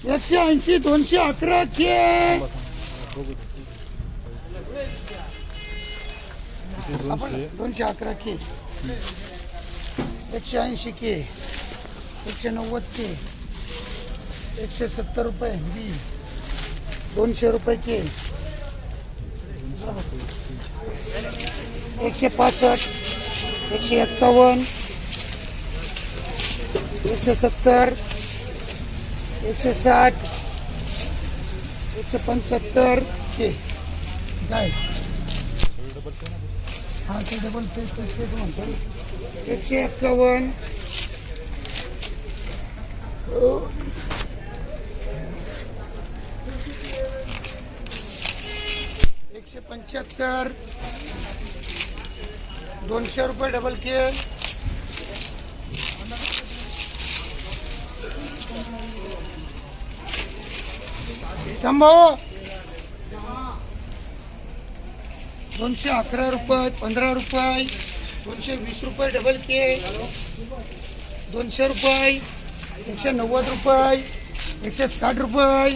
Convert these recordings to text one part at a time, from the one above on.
एकशे ऐंशी दोनशे अकरा के. दोनशे अकरा के. एकशे ऐंशी के. एकशे नव्वद के. एकशे सत्तर रुपये बी दोनशे रुपये के. एकशे पासष्ट एकशे एक्कावन्न एकशे सत्तर. एकशे साठ. एकशे पंच्याहत्तर. के. काय हा ते डबल ते ते- तेच म्हणतो. एकशे एक्कावन्न. एकशे पंच्याहत्तर. दोनशे रुपये डबल के शंभो। दोनशे अकरा रुपये, पंधरा रुपये, दोनशे वीस रुपये डबल के दोनशे रुपये, एकशे नव्वद रुपये, एकशे साठ रुपये,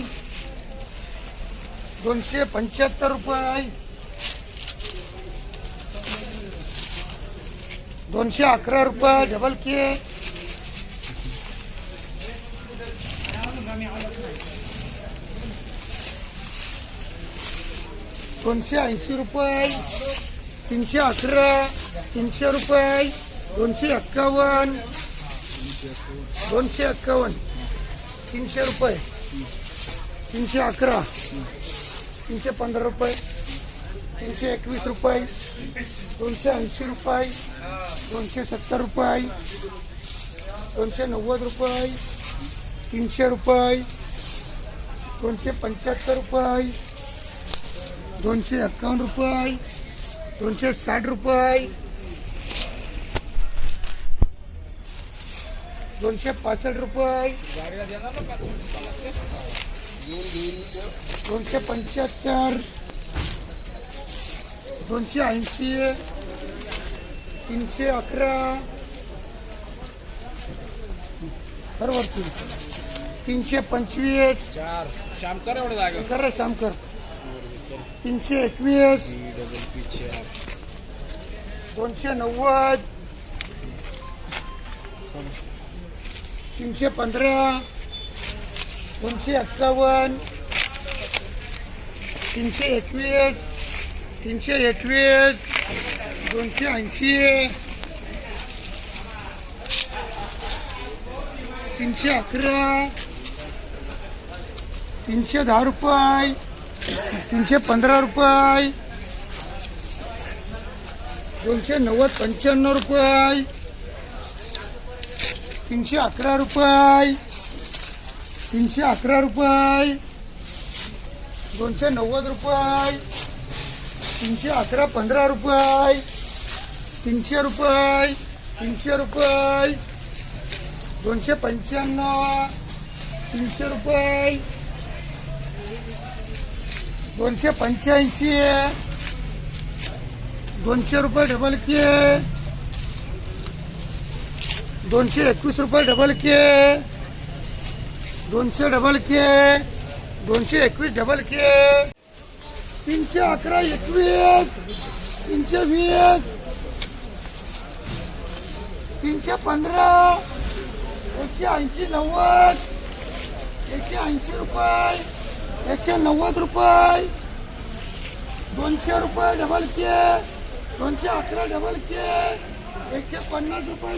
दोनशे पंच्याहत्तर रुपये, दोनशे अकरा रुपये डबल के दोनशे ऐंशी रुपये तीनशे अकरा तीनशे रुपये दोनशे एक्कावन्न दोनशे एक्कावन्न तीनशे रुपये तीनशे अकरा तीनशे पंधरा रुपये तीनशे एकवीस रुपये दोनशे ऐंशी रुपये दोनशे सत्तर रुपये दोनशे नव्वद रुपये तीनशे रुपये दोनशे पंच्याहत्तर रुपये दोनशे एक्कावन्न रुपये दोनशे साठ रुपये दोनशे पासष्ट रुपये दोनशे पंच्याहत्तर दोनशे ऐंशी तीनशे अकरा बरोबर तीन तीनशे पंचवीस. चार. शामकर एवढं जागा. करा शामकर तीनशे एकवीस. डबल दोनशे नव्वद. तीनशे पंधरा. दोनशे एक्कावन्न तीनशे एकवीस. तीनशे एकवीस. दोनशे ऐंशी. तीनशे अकरा. तीनशे दहा रुपये. तीनशे पंधरा रुपये. दोनशे नव्वद पंच्याण्णव रुपये. तीनशे अकरा रुपये. तीनशे अकरा रुपये. दोनशे नव्वद रुपये. तीनशे अकरा पंधरा रुपये. तीनशे रुपये तीनशे रुपये. दोनशे पंच्याण्णव तीनशे रुपये. दोनशे पंच्याऐंशी दोनशे रुपये डबल के दोनशे एकवीस रुपये डबल के दोनशे डबल के दोनशे एकवीस डबल के तीनशे अकरा एकवीस. तीनशे वीस. तीनशे पंधरा. एकशे ऐंशी नव्वद. एकशे ऐंशी रुपये. एकशे नव्वद रुपये. दोनशे रुपये डबल के दोनशे अकरा डबल के एकशे पन्नास रुपये